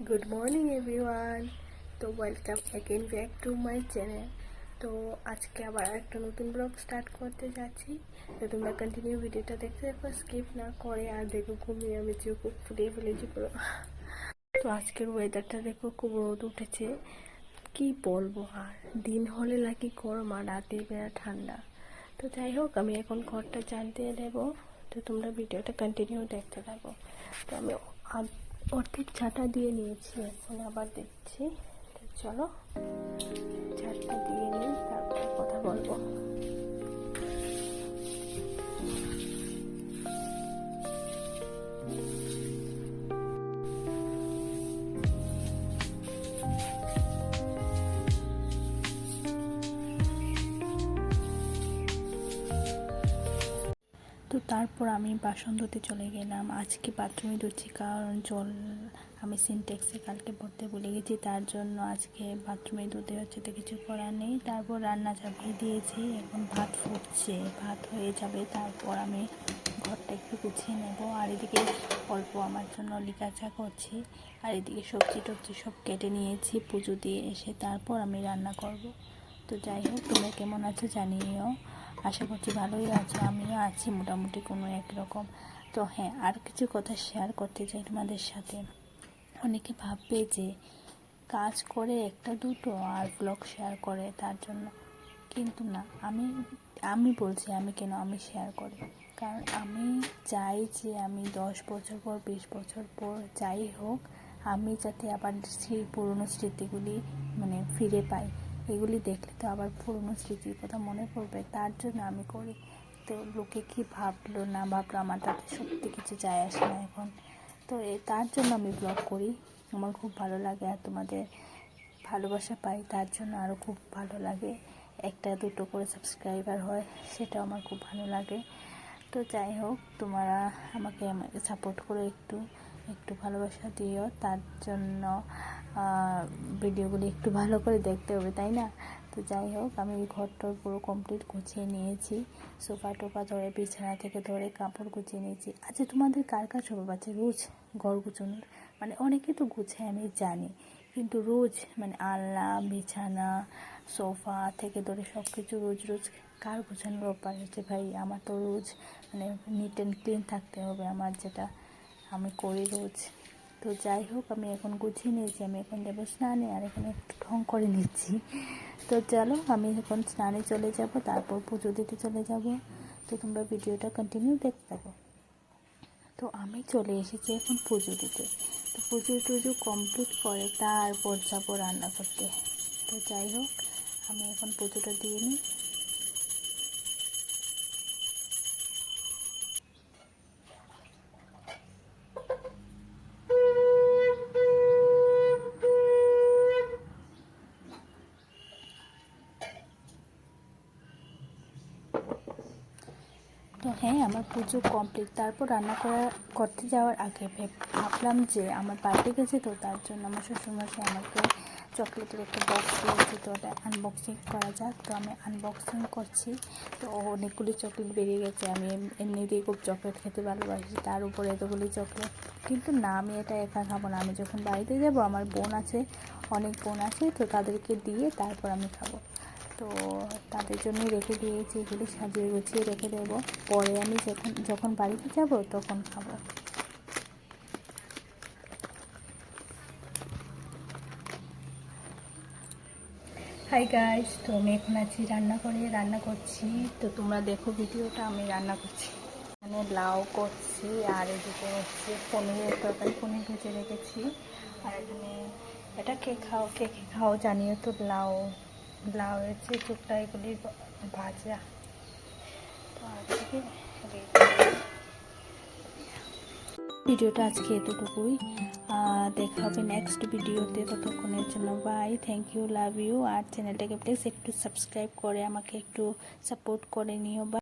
Good morning everyone তো welcome again back to my channel তো আজকে আবার একটা নতুন ব্লগ স্টার্ট করতে যাচ্ছি। তো তোমরা কন্টিনিউ ভিডিওটা দেখতে দেখো স্কিপ না করে, আর দেখো ঘুমিয়ে আমি চোখ ফুটিয়ে ফেলেছি পুরো। তো আজকের ওয়েদারটা দেখো খুব রোদ উঠেছে। কি বলব আর, দিন হলে নাকি গরম আর রাতে বেড়া ঠান্ডা। তো যাই হোক, আমি এখন ঘরটা জানতে দেবো তো তোমরা ভিডিওটা কন্টিনিউ দেখতে থাকো। তো আমি অর্ধেক ছাটা দিয়ে নিয়েছি এখন আবার দেখছি। চলো ছাটটা তো তারপর আমি বাসন ধুতে চলে গেলাম। আজকে বাথরুমে ধুচ্ছি কারণ জল আমি সিনটেক্সে কালকে ভরতে ভুলে গেছি, তার জন্য আজকে বাথরুমে ধুতে হচ্ছে তো কিছু করার নেই। তারপর রান্না চাপিয়ে দিয়েছি, এখন ভাত ফুটছে, ভাত হয়ে যাবে, তারপর আমি ঘরটা একটু গুছিয়ে নেব। আর এদিকে অল্প আমার জন্য লিকাচা করছি, আর এদিকে সবজি টবজি সব কেটে নিয়েছি, পুজো দিয়ে এসে তারপর আমি রান্না করব। তো যাই হোক, তোমরা কেমন আছো জানিও। আশা করছি ভালোই আছো, আমিও আছি মোটামুটি কোনো একরকম তো হ্যাঁ আর কিছু কথা শেয়ার করতে চাই তোমাদের সাথে। অনেকে ভাববে যে কাজ করে একটা দুটো আর ব্লগ শেয়ার করে তার জন্য। কিন্তু না, আমি আমি বলছি আমি কেন আমি শেয়ার করি? কারণ আমি চাই যে আমি দশ বছর পর, বিশ বছর পর যাই হোক, আমি যাতে আবার সেই পুরনো স্মৃতিগুলি মানে ফিরে পাই। এগুলি দেখলে তো আবার পুরনো স্মৃতির কথা মনে পড়বে। তার জন্য আমি করি। তো লোকে কি ভাবলো না ভাবলো আমার তাতে সত্যি কিছু যায় আসে না এখন। তো তার জন্য আমি ব্লগ করি। আমার খুব ভালো লাগে আর তোমাদের ভালোবাসা পাই, তার জন্য আরও খুব ভালো লাগে। একটা দুটো করে সাবস্ক্রাইবার হয় সেটা আমার খুব ভালো লাগে। তো যাই হোক, তোমরা আমাকে আমাকে সাপোর্ট করে একটু। একটু ভালোবাসা দিও, তার জন্য ভিডিওগুলি একটু ভালো করে দেখতে হবে, তাই না? তো যাই হোক, আমি ঘরটার পুরো কমপ্লিট গুছিয়ে নিয়েছি। সোফা টোফা ধরে, বিছানা থেকে ধরে, কাপড় গুছিয়ে নিয়েছি। আচ্ছা তোমাদের কার কার স্বভাব আছে রোজ ঘর গুছানোর? মানে অনেকে তো গুছায়, আমি জানি। কিন্তু রোজ মানে আলনা, বিছানা, সোফা থেকে ধরে সব কিছু রোজ রোজ কার গুছানোর অভ্যাস আছে ভাই? আমার তো রোজ মানে নিট অ্যান্ড ক্লিন থাকতে হবে আমার যেটা আমি করি রোজ। তো যাই হোক, আমি এখন গুছিয়ে নিয়েছি, আমি এখন যাব স্নানে আর এখানে একটু ঢং করে নিচ্ছি। তো চলো, আমি এখন স্নানে চলে যাব, তারপর পুজো দিতে চলে যাব। তো তোমরা ভিডিওটা কন্টিনিউ দেখতে থাকো। তো আমি চলে এসেছি এখন পুজো দিতে। তো পুজো টুজো কমপ্লিট করে তারপর যাব রান্না করতে। তো যাই হোক, আমি এখন পুজোটা দিয়ে নিই। তো হ্যাঁ আমার পুজো কমপ্লিট তারপর রান্না করা, করতে যাওয়ার আগে ভেব- ভাবলাম যে আমার বার্থডে গেছে তো তার জন্য আমার শ্বশুরমশাই আমাকে চকলেটের একটা বক্স দিয়েছে। তো ওটা আনবক্সিং করা যাক। তো আমি আনবক্সিং করছি। তো অনেকগুলি চকলেট বেরিয়ে গেছে। আমি এম- এমনিতেই খুব চকলেট খেতে ভালোবাসি। তার উপরে এতগুলি চকলেট। কিন্তু না, আমি এটা একা খাব না। আমি যখন বাড়িতে যাব, আমার বোন আছে, অনেক বোন আছে, তো তাদেরকে দিয়ে তারপর আমি খাব। তো তাদের জন্যই রেখে দিয়েছি, এগুলি সাজিয়ে গুছিয়ে রেখে দেবো। পরে আমি যখন যখন বাড়িতে যাব তখন খাব। হাই গাইস তো আমি এখন আছি রান্না করে, রান্না করছি। তো তোমরা দেখো ভিডিওটা, আমি রান্না করছি। মানে লাউ করছি, আর এদিকে হচ্ছে পনিরের তরকারি, পনির ভেজে রেখেছি। আর এখানে এটা কে খাও, কে কে খাও জানিও তো, লাউ। লাউ হয়েছে চুপটা এগুলি ভাজা। তো আজকে ভিডিওটা আজকে এতটুকুই। দেখা হবে নেক্সট ভিডিওতে। ততক্ষণের জন্য bye thank you love you আর চ্যানেলটাকে প্লিজ একটু সাবস্ক্রাইব করে, আমাকে একটু সাপোর্ট করে নিও। বা